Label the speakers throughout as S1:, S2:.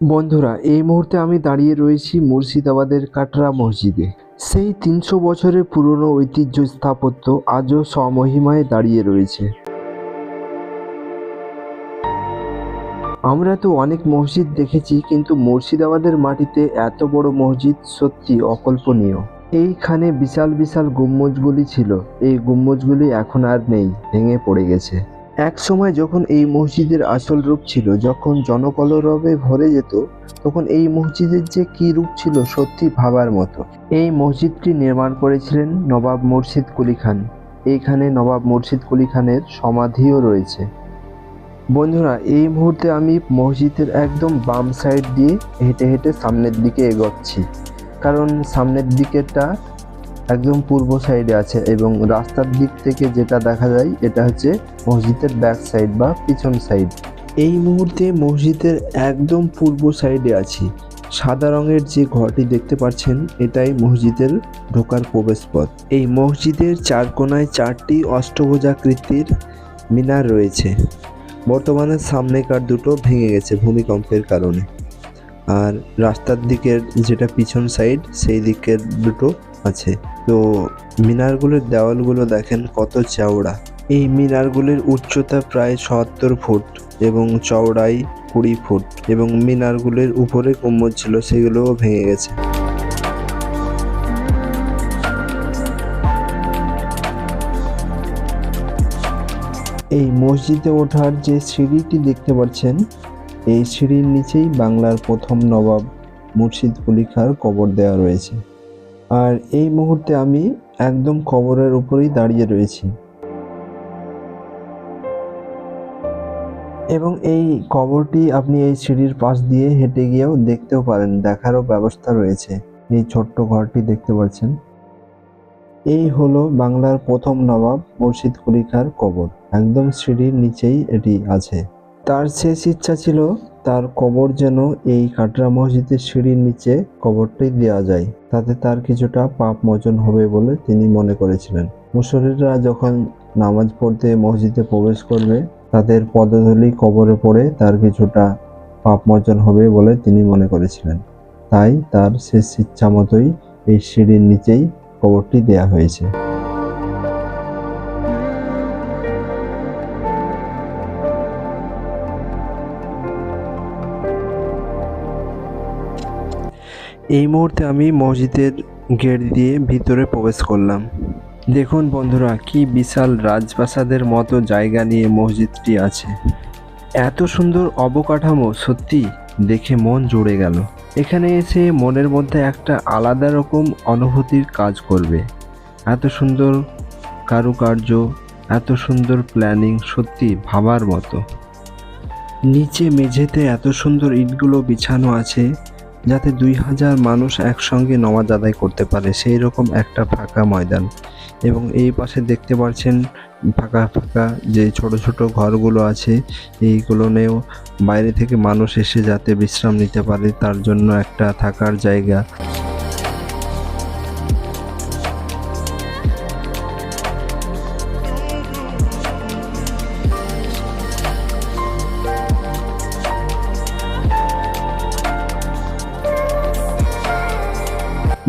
S1: বন্ধুরা, এই মুহূর্তে আমি দাঁড়িয়ে রয়েছি মুর্শিদাবাদের কাটরা মসজিদে। সেই তিনশো বছরের পুরনো ঐতিহ্য স্থাপত্য আজও স্বমহিমায় দাঁড়িয়ে রয়েছে। আমরা তো অনেক মসজিদ দেখেছি, কিন্তু মুর্শিদাবাদের মাটিতে এত বড় মসজিদ সত্যি অকল্পনীয়। এইখানে বিশাল বিশাল গুম্বজগুলি ছিল। এই গুম্বজগুলি এখন আর নেই, ভেঙে পড়ে গেছে। এক সময় যখন এই মসজিদের আসল রূপ ছিল, যখন জনকলরবে ভরে যেত, তখন এই মসজিদের যে কি রূপ ছিল সত্যি ভাবার মতো। এই মসজিদটি নির্মাণ করেছিলেন নবাব মুর্শিদ কুলি খান। এইখানে নবাব মুর্শিদ কুলি খানের সমাধিও রয়েছে। বন্ধুরা, এই মুহূর্তে আমি মসজিদের একদম বাম সাইড দিয়ে হেঁটে হেঁটে সামনের দিকে এগোচ্ছি। কারণ সামনের দিকেরটা একদম পূর্ব সাইডে আছে এবং রাস্তার দিক থেকে যেটা দেখা যায়, এটা হচ্ছে মসজিদের ব্যাক সাইড বা পিছন সাইড এই মুহূর্তে মসজিদের একদম পূর্ব সাইডে আছি। সাদা রঙের যে ঘরটি দেখতে পাচ্ছেন, এটাই মসজিদের ঢোকার প্রবেশপথ। এই মসজিদের চার কোনায় চারটি অষ্টভুজাকৃতির মিনার রয়েছে। বর্তমানে সামনেকার দুটো ভেঙে গেছে ভূমিকম্পের কারণে। আর রাস্তার দিকের যেটা পিছন সাইড সেই দিকের দুটো আছে। তো মিনারগুলোর দেওয়ালগুলো দেখেন কত চওড়া। এই মিনারগুলির উচ্চতা প্রায় সত্তর ফুট এবং চওড়াই কুড়ি ফুট এবং মিনারগুলির উপরে গম্বুজ ছিল, সেগুলোও ভেঙে গেছে। এই মসজিদে ওঠার যে সিঁড়িটি দেখতে পাচ্ছেন, এই সিঁড়ির নিচেই বাংলার প্রথম নবাব মুর্শিদ কুলি খাঁর কবর দেওয়া রয়েছে। আর এই মুহূর্তে আমি একদম কবরের উপরেই দাঁড়িয়ে রয়েছি। এবং এই কবরটি আপনি এই সিঁড়ির পাশ দিয়ে হেঁটে গিয়েও দেখতেও পারেন, দেখারও ব্যবস্থা রয়েছে। এই ছোট্ট ঘরটি দেখতে পাচ্ছেন। এই হলো বাংলার প্রথম নবাব মুর্শিদ কুলি খাঁর কবর। একদম সিঁড়ির নিচেই এটি আছে। তার শেষ ইচ্ছা ছিল তার কবর যেন এই কাটরা মসজিদের সিঁড়ির নিচে কবরটি দেওয়া যায়। তাতে তার কিছুটা পাপ মোচন হবে বলে তিনি মনে করেছিলেন। মুসলিরা যখন নামাজ পড়তে মসজিদে প্রবেশ করবে, তাদের পদধূলি কবরে পড়ে তার কিছুটা পাপ মোচন হবে বলে তিনি মনে করেছিলেন। তাই তার শেষ ইচ্ছা মতোই এই সিঁড়ির নিচেই কবরটি দেয়া হয়েছে। এই মুহূর্তে আমি মসজিদের গেট দিয়ে ভিতরে প্রবেশ করলাম। দেখুন বন্ধুরা, কি বিশাল রাজপ্রাসাদের মতো জায়গা নিয়ে মসজিদটি আছে। এত সুন্দর অবকাঠামো সত্যি দেখে মন জুড়ে গেল। এখানে এসে মনের মধ্যে একটা আলাদা রকম অনুভূতির কাজ করবে। এত সুন্দর কারুকার্য, এত সুন্দর প্ল্যানিং সত্যি ভাবার মতো। নিচে মেঝেতে এত সুন্দর ইটগুলো বিছানো আছে। যাতে দুই হাজার মানুষ একসঙ্গে নমাজ আদায় করতে পারে, সেই রকম একটা ফাঁকা ময়দান। এবং এই পাশে দেখতে পাচ্ছেন ফাঁকা ফাঁকা যে ছোট ছোট ঘরগুলো আছে, এইগুলো নিয়েও বাইরে থেকে মানুষ এসে যাতে বিশ্রাম নিতে পারে, তার জন্য একটা থাকার জায়গা।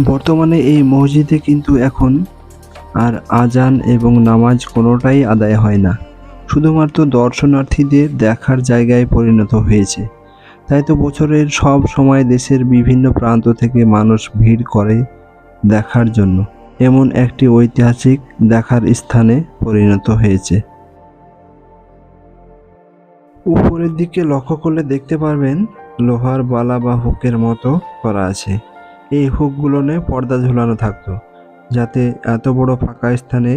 S1: বর্তমানে এই মসজিদে কিন্তু এখন আর আজান এবং নামাজ কোনোটাই আদায় হয় না। শুধুমাত্র দর্শনার্থীদের দেখার জায়গায় পরিণত হয়েছে। তাই তো বছরের সব সময় দেশের বিভিন্ন প্রান্ত থেকে মানুষ ভিড় করে দেখার জন্য। এমন একটি ঐতিহাসিক দেখার স্থানে পরিণত হয়েছে। উপরের দিকে লক্ষ্য করলে দেখতে পারবেন, লোহার বালা বা হুকের মতো করা আছে। এই হুকগুলোনে পর্দা ঝুলানো থাকতো, যাতে এত বড় ফাঁকা স্থানে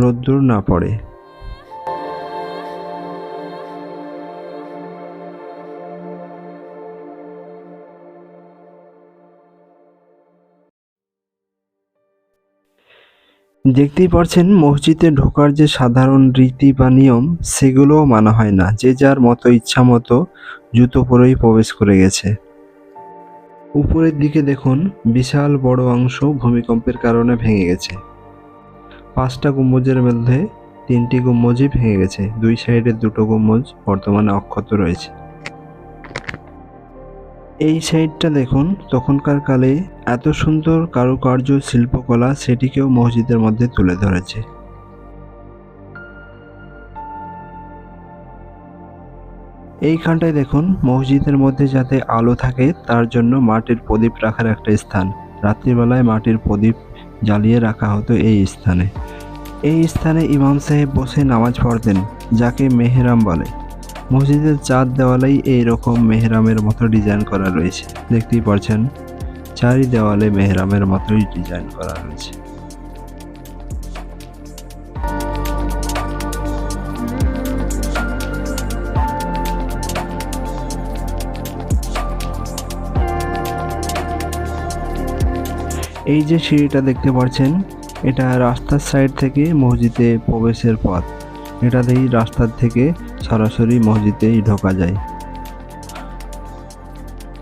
S1: রোদ্দুর না পড়ে। দেখতেই পারছেন, মসজিদে ঢোকার যে সাধারণ রীতি বা নিয়ম, সেগুলোও মানা হয় না, যে যার মতো ইচ্ছা মতো জুতো পরেই প্রবেশ করে গেছে। উপরের দিকে দেখুন বিশাল বড় অংশ ভূমিকম্পের কারণে ভেঙে গেছে। পাঁচটা গম্বুজের মধ্যে তিনটি গম্বুজই ভেঙে গেছে। দুই সাইডের দুটো গম্বুজ বর্তমানে অক্ষত রয়েছে। এই সাইডটা দেখুন, তখনকার কালে এত সুন্দর কারুকার্য শিল্পকলা সেটিকেও মসজিদের মধ্যে তুলে ধরেছে। এইখানটায় দেখুন মসজিদের মধ্যে যাতে আলো থাকে, তার জন্য মাটির প্রদীপ রাখার একটা স্থান। রাত্রিবেলায় মাটির প্রদীপ জ্বালিয়ে রাখা হতো এই স্থানে। এই স্থানে ইমাম সাহেব বসে নামাজ পড়তেন, যাকে মেহরাম বলে। মসজিদের চার দেওয়ালেই এইরকম মেহরামের মতো ডিজাইন করা রয়েছে। দেখতেই পারছেন, চারি দেওয়ালে মেহরামের মতোই ডিজাইন করা রয়েছে। এই যে সিঁড়িটা দেখতে পাচ্ছেন, এটা রাস্তার সাইড থেকে মসজিদে প্রবেশের পথ। এটা দিয়েই রাস্তার থেকে সরাসরি মসজিদেই ঢোকা যায়।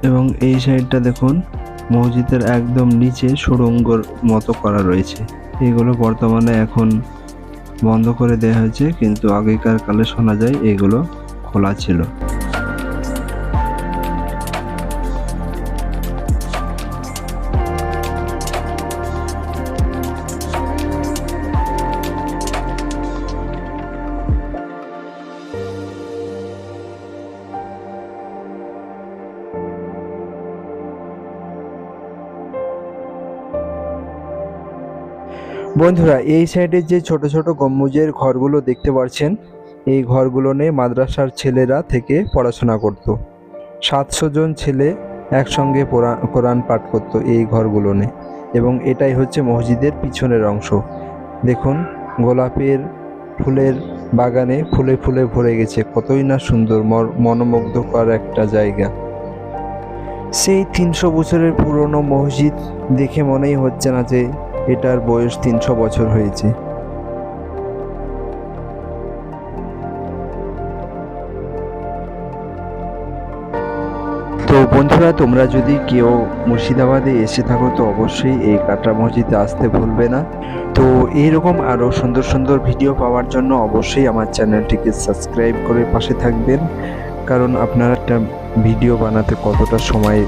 S1: এবং এই সাইডটা দেখুন, মসজিদের একদম নিচে সুড়ঙ্গর মতো করা রয়েছে। এগুলো বর্তমানে এখন বন্ধ করে দেওয়া হয়েছে, কিন্তু আগেকার কালে শোনা যায় এগুলো খোলা ছিল। বন্ধুরা, এই সাইডে যে ছোট ছোট গম্বুজের ঘরগুলো দেখতে পাচ্ছেন এই ঘরগুলো নিয়ে মাদ্রাসার ছেলেরা থেকে পড়াশোনা করত। সাতশো জন ছেলে একসঙ্গে কোরআন পাঠ করত এই ঘরগুলো নিয়ে। এবং এটাই হচ্ছে মসজিদের পিছনের অংশ। দেখুন, গোলাপের ফুলের বাগানে ফুলে ফুলে ভরে গেছে। কতই না সুন্দর মনোমুগ্ধকর একটা জায়গা। সেই তিনশো বছরের পুরনো মসজিদ দেখে মনেই হচ্ছে না যে এটার বয়স তিনশো বছর হয়েছে। তো বন্ধুরা, তোমরা যদি কেউ মুর্শিদাবাদে এসে থাকো, তো অবশ্যই এই কাটরা মসজিদে আসতে ভুলবে না। তো এইরকম আরও সুন্দর সুন্দর ভিডিও পাওয়ার জন্য অবশ্যই আমার চ্যানেলটিকে সাবস্ক্রাইব করে পাশে থাকবেন। কারণ আপনার একটা ভিডিও বানাতে কতটা সময়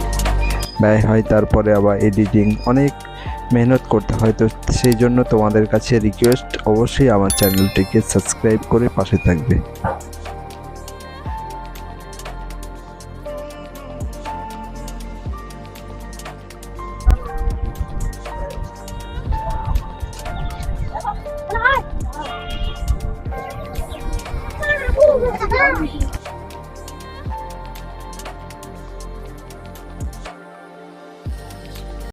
S1: ব্যয় হয়, তারপরে আবার এডিটিং অনেক মেহনত করতে হয়। তো সেই জন্য তোমাদের কাছে রিকোয়েস্ট অবশ্যই আমার চ্যানেলটিকে সাবস্ক্রাইব করে পাশে থাকবে।